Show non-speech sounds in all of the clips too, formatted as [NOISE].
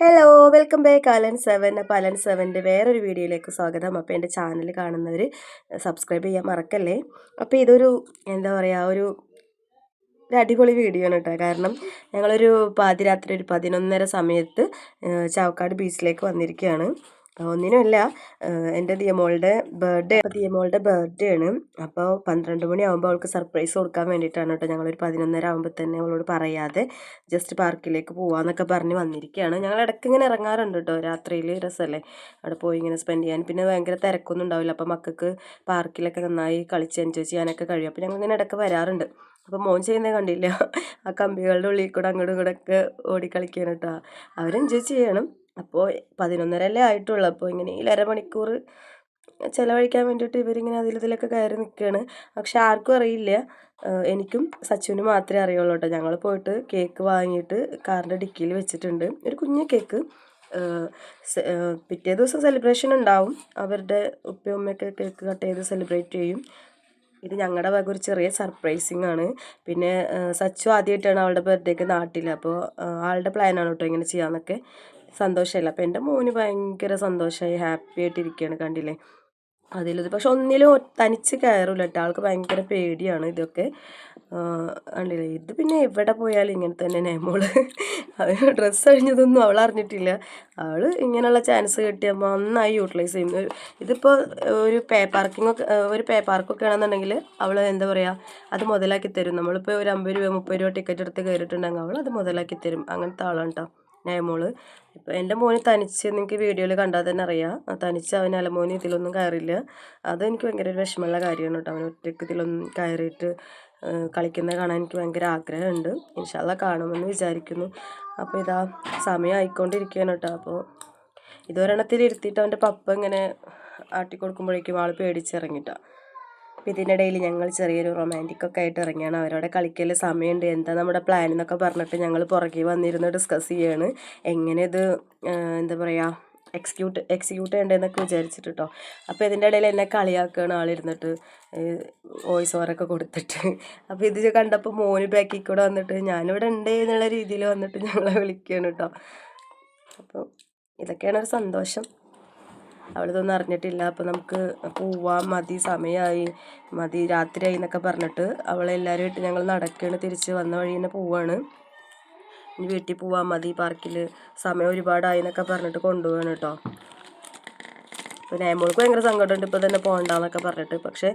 Hello welcome back Alan seven അപ്പോൾ Alan സെവന്റെ വേറൊരു വീഡിയോയിലേക്ക് സ്വാഗതം. അപ്പോൾ എന്റെ ചാനൽ കാണുന്നവർ സബ്സ്ക്രൈബ് ചെയ്യാൻ മറക്കല്ലേ? അപ്പോൾ ഇതൊരു എന്താ പറയുക ഒരു ഒരു അടിപൊളി വീഡിയോ ആണ് കേട്ടോ കാരണം ഞങ്ങളൊരു പാതിരാത്രി ഒരു പതിനൊന്നര സമയത്ത് ചാവക്കാട് ബീച്ചിലേക്ക് വന്നിരിക്കുകയാണ് ഒന്നിനുമല്ല എന്റെ ദിയമോളുടെ ബർത്ത്ഡേ ദിയമോളുടെ ബർത്ത്ഡേ ആണ് അപ്പോൾ പന്ത്രണ്ട് മണിയാകുമ്പോൾ അവൾക്ക് സർപ്രൈസ് കൊടുക്കാൻ വേണ്ടിയിട്ടാണ് കേട്ടോ ഞങ്ങളൊരു പതിനൊന്നര ആകുമ്പോൾ തന്നെ അവളോട് പറയാതെ ജസ്റ്റ് പാർക്കിലേക്ക് പോകാമെന്നൊക്കെ പറഞ്ഞ് വന്നിരിക്കുകയാണ് ഞങ്ങൾ ഇടയ്ക്ക് ഇങ്ങനെ ഇറങ്ങാറുണ്ട് കേട്ടോ രാത്രിയിൽ രസമല്ലേ? അവിടെ പോയി ഇങ്ങനെ സ്പെൻഡ് ചെയ്യാൻ. പിന്നെ ഭയങ്കര തിരക്കൊന്നും ഉണ്ടാവില്ല അപ്പോൾ മക്കൾക്ക് പാർക്കിലൊക്കെ നന്നായി കളിച്ച് എൻജോയ് ചെയ്യാനൊക്കെ കഴിയും. അപ്പോൾ ഞങ്ങൾ ഇങ്ങനെ ഇടയ്ക്ക് വരാറുണ്ട്. അപ്പോൾ മോൻ ചെയ്യുന്നത് കണ്ടില്ല ആ കമ്പികളുടെ ഉള്ളിൽ കൂടെ അങ്ങോട്ടും ഇങ്ങോട്ടൊക്കെ ഓടി കളിക്കാൻ കേട്ടോ. അവരെൻജോയ് ചെയ്യണം. അപ്പോൾ പതിനൊന്നരല്ലേ ആയിട്ടുള്ളൂ. അപ്പോൾ ഇങ്ങനെ ഈ അരമണിക്കൂർ ചിലവഴിക്കാൻ വേണ്ടിയിട്ട് ഇവരിങ്ങനെ അതിലിതിലൊക്കെ കയറി നിൽക്കുകയാണ് പക്ഷെ ആർക്കും അറിയില്ല. എനിക്കും സച്ചുവിനും മാത്രമേ അറിയുള്ളൂ കേട്ടോ. ഞങ്ങൾ പോയിട്ട് കേക്ക് വാങ്ങിയിട്ട് കാറിന്റെ ഡിക്കിയിൽ വെച്ചിട്ടുണ്ട്. ഒരു കുഞ്ഞു കേക്ക്. പിറ്റേ ദിവസം സെലിബ്രേഷൻ ഉണ്ടാവും. അവരുടെ ഉപ്പയമ്മയൊക്കെ കേക്ക് കട്ട് ചെയ്ത് സെലിബ്രേറ്റ് ചെയ്യും. ഇത് ഞങ്ങളുടെ ഭാഗം ഒരു ചെറിയ സർപ്രൈസിങ് ആണ്. പിന്നെ സച്ചു ആദ്യമായിട്ടാണ് അവളുടെ ബർത്ത്ഡേക്ക് നാട്ടിൽ അപ്പോൾ ആളുടെ പ്ലാനാണ് കേട്ടോ ഇങ്ങനെ ചെയ്യാമെന്നൊക്കെ സന്തോഷമല്ല അപ്പോൾ എന്റെ മോന് ഭയങ്കര സന്തോഷമായി ഹാപ്പി ആയിട്ടിരിക്കുകയാണ് കണ്ടില്ലേ? അതിലത് പക്ഷെ ഒന്നിലും തനിച്ച് കയറില്ല കേട്ടോ. ആൾക്ക് ഭയങ്കര പേടിയാണ് ഇതൊക്കെ. കണ്ടില്ലേ? ഇത് പിന്നെ എവിടെ പോയാലും ഇങ്ങനെ തന്നെ നേമോൾ അത് ഡ്രസ്സ് കഴിഞ്ഞതൊന്നും അവൾ അറിഞ്ഞിട്ടില്ല. അവൾ ഇങ്ങനെയുള്ള ചാൻസ് കിട്ടിയപ്പോൾ നന്നായി യൂട്ടിലൈസ് ചെയ്യുന്നു ഇതിപ്പോൾ ഒരു പേ ഒക്കെ ഒരു പേ പാർക്കൊക്കെ ആണെന്നുണ്ടെങ്കിൽ അവൾ എന്താ പറയുക അത് മുതലാക്കി തരും. നമ്മളിപ്പോൾ ഒരു അമ്പത് രൂപ മുപ്പത് രൂപ ടിക്കറ്റ് എടുത്ത് കയറിയിട്ടുണ്ടെങ്കിൽ അവൾ അത് മുതലാക്കി തരും. അങ്ങനത്തെ ആളാണ് കേട്ടോ നയമോൾ ഇപ്പം എന്റെ മോന് തനിച്ച് നിങ്ങൾക്ക് വീഡിയോയിൽ കണ്ടാൽ തന്നെ അറിയാം. തനിച്ച് അവൻ അലമോന് ഇതിലൊന്നും കയറില്ല അതെനിക്ക് ഭയങ്കര ഒരു വിഷമമുള്ള കാര്യമാണ് കേട്ടോ. അവൻ ഒറ്റയ്ക്ക് ഇതിലൊന്നും കയറിയിട്ട് കളിക്കുന്നത് കാണാൻ എനിക്ക് ഭയങ്കര ആഗ്രഹമുണ്ട്. ഇൻഷാല്ല കാണുമെന്ന് വിചാരിക്കുന്നു. അപ്പോൾ ഇതാ സമയം ആയിക്കൊണ്ടിരിക്കുകയാണ് കേട്ടോ. അപ്പോൾ ഇതൊരെണ്ണത്തിൽ ഇരുത്തിയിട്ട് അവന്റെ പപ്പ ഇങ്ങനെ ആട്ടി കൊടുക്കുമ്പോഴേക്കും ആൾ പേടിച്ചിറങ്ങിയിട്ടാണ് അപ്പോൾ ഇതിനിടയിൽ ഞങ്ങൾ ചെറിയൊരു റൊമാന്റിക്കൊക്കെ ആയിട്ട് ഇറങ്ങിയാണ്. അവരോടെ കളിക്കൽ സമയമുണ്ട്. എന്താ നമ്മുടെ പ്ലാൻ എന്നൊക്കെ പറഞ്ഞിട്ട് ഞങ്ങൾ പുറകെ വന്നിരുന്ന് ഡിസ്കസ് ചെയ്യാണ്. എങ്ങനെ ഇത് എന്താ പറയുക എക്സിക്യൂട്ട് എക്സിക്യൂട്ട് ചെയ്യേണ്ടതെന്നൊക്കെ വിചാരിച്ചിട്ട് കേട്ടോ അപ്പോൾ ഇതിന്റെ ഇടയിൽ എന്നെ കളിയാക്കുകയാണ് ആളിരുന്നിട്ട് വോയിസ് ഓവറൊക്കെ കൊടുത്തിട്ട്. അപ്പോൾ ഇത് കണ്ടപ്പോൾ മോന് ബാക്കിൽ കൂടെ വന്നിട്ട് ഞാനിവിടെ ഉണ്ട് എന്നുള്ള രീതിയിൽ വന്നിട്ട് ഞങ്ങളെ വിളിക്കുകയാണ് കേട്ടോ അപ്പോൾ ഇതൊക്കെയാണ് ഒരു സന്തോഷം. അവളിതൊന്നും അറിഞ്ഞിട്ടില്ല. അപ്പോൾ നമുക്ക് പോവാം. മതി സമയമായി മതി രാത്രിയായി എന്നൊക്കെ പറഞ്ഞിട്ട് അവളെല്ലാവരും ഇട്ട് ഞങ്ങൾ നടക്കുകയാണ് തിരിച്ച് വന്ന വഴി തന്നെ പോവാണ്. വീട്ടിൽ പോവാൻ മതി. പാർക്കിൽ സമയം ഒരുപാടായി എന്നൊക്കെ പറഞ്ഞിട്ട് കൊണ്ടുപോവാണ് കേട്ടോ. അപ്പോൾ നേമോൾക്ക് ഭയങ്കര സങ്കടമുണ്ട് ഇപ്പോൾ തന്നെ പോകണ്ടെന്നൊക്കെ പറഞ്ഞിട്ട്. പക്ഷേ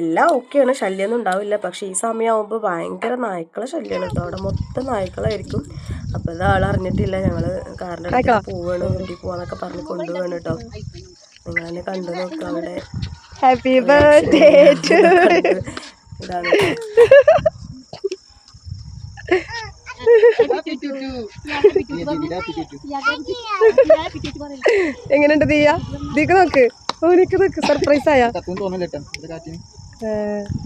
എല്ലാം ഓക്കെയാണ് ശല്യമൊന്നും ഉണ്ടാവില്ല. പക്ഷേ ഈ സമയമാകുമ്പോൾ ഭയങ്കര നായ്ക്കളെ ശല്യമാണ് കേട്ടോ. അവിടെ മൊത്തം നായ്ക്കളായിരിക്കും. അപ്പോൾ ഇത് ആൾ അറിഞ്ഞിട്ടില്ല. ഞങ്ങൾ കാറിന്റെ പോവാണ് വീട്ടിൽ പോവാന്നൊക്കെ പറഞ്ഞ് കൊണ്ടുപോകണം കേട്ടോ. നിങ്ങൾ തന്നെ കണ്ടു നോക്കാം അവിടെ. ഹാപ്പി ബർത്ത്ഡേ ഇതാണ് [LAUGHS] എങ്ങനെയുണ്ട് തീയ ദീക്ക് നോക്ക്. ഓനിക്ക് നോക്ക് സർപ്രൈസ് ആയ.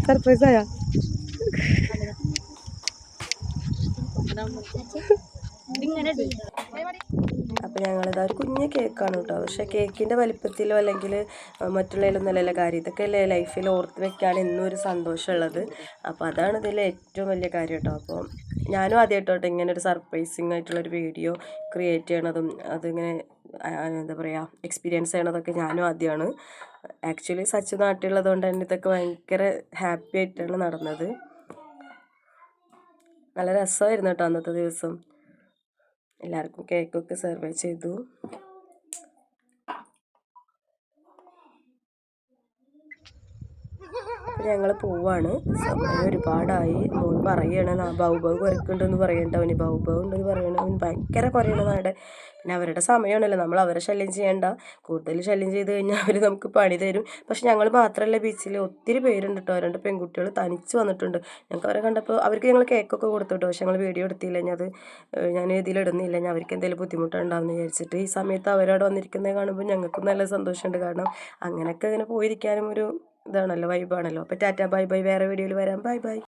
സർപ്രൈസ് ആയ. അപ്പം ഞങ്ങളിത് ഒരു കുഞ്ഞ് കേക്കാണ് കേട്ടോ. പക്ഷേ കേക്കിന്റെ വലിപ്പത്തിലോ അല്ലെങ്കിൽ മറ്റുള്ളതിലൊന്നും നല്ല കാര്യം. ഇതൊക്കെ അല്ലേ ലൈഫിൽ ഓർത്ത് വെക്കാൻ എന്നും ഒരു സന്തോഷമുള്ളത്. അപ്പോൾ അതാണ് ഇതിലെ ഏറ്റവും വലിയ കാര്യം കേട്ടോ. അപ്പോൾ ഞാനും ആദ്യമായിട്ടോട്ടെ ഇങ്ങനെ ഒരു സർപ്രൈസിങ് ആയിട്ടുള്ളൊരു വീഡിയോ ക്രിയേറ്റ് ചെയ്യണതും അതിങ്ങനെ എന്താ പറയുക എക്സ്പീരിയൻസ് ചെയ്യണതൊക്കെ ഞാനും ആദ്യമാണ് ആക്ച്വലി സച്ച് നാട്ടിലുള്ളത് കൊണ്ട് തന്നെ ഇതൊക്കെ ഭയങ്കര ഹാപ്പി ആയിട്ടാണ് നടന്നത്. നല്ല രസമായിരുന്നു കേട്ടോ അന്നത്തെ ദിവസം. എല്ലാവർക്കും കേക്കൊക്കെ സെർവ് ചെയ്തു. ഞങ്ങൾ പോവാണ്. സമയം ഒരുപാടായി. മോൻ പറയണ ബൗബവ് കുരക്കുന്നുണ്ടെന്ന് പറയണ്ട അവന്. ബൗബവ് ഉണ്ടെന്ന് പറയണ അവൻ ഭയങ്കര കുറയണതാണ് പിന്നെ അവരുടെ സമയമാണല്ലോ. നമ്മൾ അവരെ ശല്യം ചെയ്യേണ്ട. കൂടുതൽ ശല്യം ചെയ്ത് കഴിഞ്ഞാൽ അവർ നമുക്ക് പണി തരും. പക്ഷെ ഞങ്ങൾ മാത്രമല്ല ബീച്ചിൽ ഒത്തിരി പേരുണ്ട് കേട്ടോ രണ്ട് പെൺകുട്ടികൾ തനിച്ച് വന്നിട്ടുണ്ട്. ഞങ്ങൾക്ക് അവരെ കണ്ടപ്പോൾ അവർക്ക് ഞങ്ങൾ കേക്കൊക്കെ കൊടുത്തു കേട്ടോ പക്ഷെ ഞങ്ങൾ വീഡിയോ എടുത്തില്ല. ഞാൻ അത് ഞാൻ ഇതിലിടുന്നില്ല ഞാൻ അവർക്ക് എന്തെങ്കിലും ബുദ്ധിമുട്ടുണ്ടാവുന്നു വിചാരിച്ചിട്ട് ഈ സമയത്ത് അവരോട് വന്നിരിക്കുന്നത് കാണുമ്പോൾ ഞങ്ങൾക്കും നല്ല സന്തോഷമുണ്ട്. കാരണം അങ്ങനെയൊക്കെ ഇങ്ങനെ പോയിരിക്കാനും ഒരു ഇതാണല്ലോ വൈബാണല്ലോ അപ്പോൾ ടാറ്റ ബൈ ബൈ. വേറെ വീഡിയോയിൽ വരാം. Bye bye.